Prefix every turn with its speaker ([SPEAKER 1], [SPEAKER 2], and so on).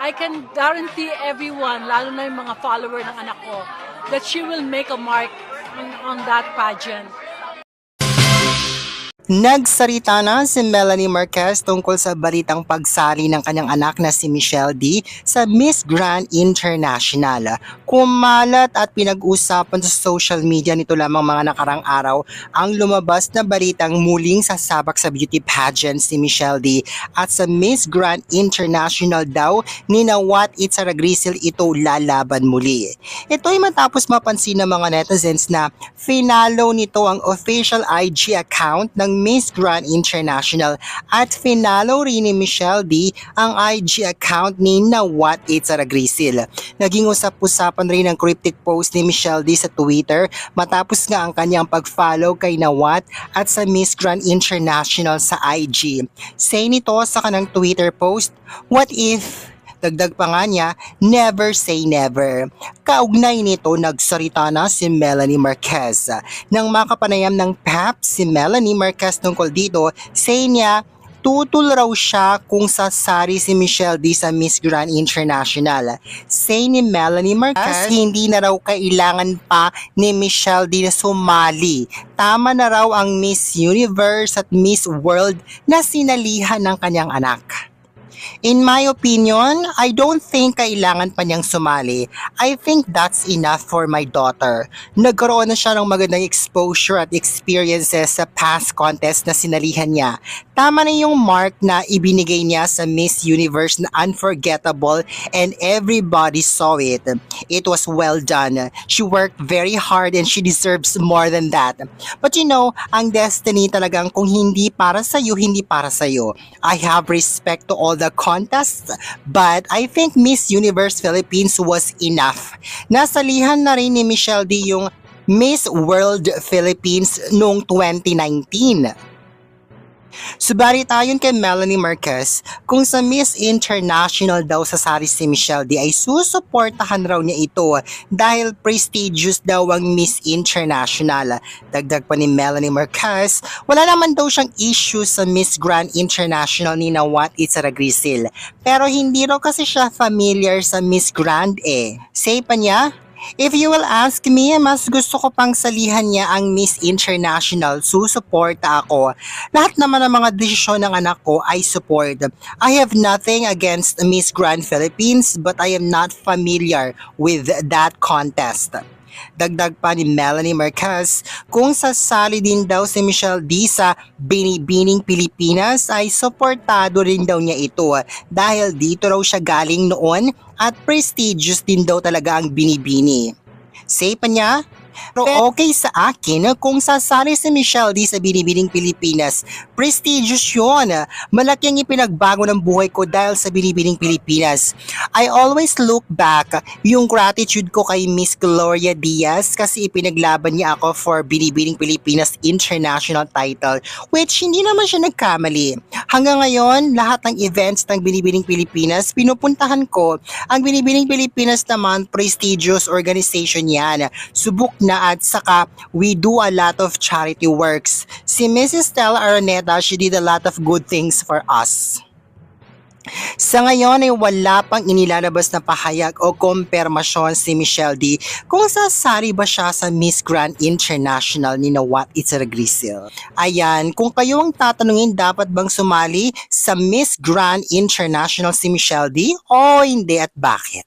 [SPEAKER 1] I can guarantee everyone, lalo na yung mga follower ng anak ko, that she will make a mark on, on that pageant.
[SPEAKER 2] Nagsalita na si Melanie Marquez tungkol sa balitang pagsali ng kanyang anak na si Michelle D sa Miss Grand International. Kumalat at pinag-usapan sa social media nito lamang mga nakarang araw ang lumabas na balitang muling sasabak sa beauty pageant si Michelle D at sa Miss Grand International daw ni Nawat Itzara Grisil ito lalaban muli. Ito ay matapos mapansin ng mga netizens na finalo nito ang official IG account ng Miss Grand International at finalo rin ni Michelle D ang IG account ni Nawat Itzara Grisil. Naging usap-usapan rin ang cryptic post ni Michelle D sa Twitter matapos nga ang kanyang pag-follow kay Nawat at sa Miss Grand International sa IG. Say nito sa kanang Twitter post, What if Dagdag pa nga niya, never say never. Kaugnay nito, nagsalita na si Melanie Marquez. Nang makapanayam ng PAP si Melanie Marquez tungkol dito, say niya, tutul raw siya kung sasari si Michelle D sa Miss Grand International. Say ni Melanie Marquez, hindi na raw kailangan pa ni Michelle D na sumali. Tama na raw ang Miss Universe at Miss World na sinalihan ng kanyang anak. In my opinion, I don't think kailangan pa niyang sumali. I think that's enough for my daughter. Nagkaroon na siya ng magandang exposure at experiences sa past contest na sinalihan niya. Tama na yung mark na ibinigay niya sa Miss Universe na unforgettable and everybody saw it. It was well done. She worked very hard and she deserves more than that. But you know, ang destiny talagang kung hindi para sa'yo, hindi para sa'yo. I have respect to all the contests, but I think Miss Universe Philippines was enough. Nasalihan na rin ni Michelle D yung Miss World Philippines noong 2019. Subalit ayon kay Melanie Marquez, kung sa Miss International daw sasali si Michelle D ay susuportahan raw niya ito dahil prestigious daw ang Miss International. Dagdag pa ni Melanie Marquez, wala naman daw siyang issue sa Miss Grand International ni Nawat Itzara Grisil. Pero hindi raw kasi siya familiar sa Miss Grand eh. Say pa niya, If you will ask me, mas gusto ko pang salihan niya ang Miss International, susuporta ako. Lahat naman ng mga desisyon ng anak ko ay support. I have nothing against Miss Grand Philippines but I am not familiar with that contest. Dagdag pa ni Melanie Marquez, kung sasali din daw si Michelle D sa Binibining Pilipinas ay suportado rin daw niya ito dahil dito raw siya galing noon at prestigious din daw talaga ang binibini. Say pa niya, pero okay sa akin kung sasali si Michelle D sa Binibining Pilipinas. Prestigious yun. Malaki ang ipinagbago ng buhay ko dahil sa Binibining Pilipinas. I always look back yung gratitude ko kay Miss Gloria Diaz kasi ipinaglaban niya ako for Binibining Pilipinas International title which hindi naman siya nagkamali. Hanggang ngayon, lahat ng events ng Binibining Pilipinas, pinupuntahan ko. Ang Binibining Pilipinas naman, prestigious organization yan. Subok na at saka we do a lot of charity works. Si Mrs. Stella Araneta, she did a lot of good things for us. Sa ngayon ay wala pang inilalabas na pahayag o kompermasyon si Michelle D kung sasari ba siya sa Miss Grand International ni Nawat Itzara Grisil. Ayan, kung kayo ang tatanungin dapat bang sumali sa Miss Grand International si Michelle D o hindi at bakit?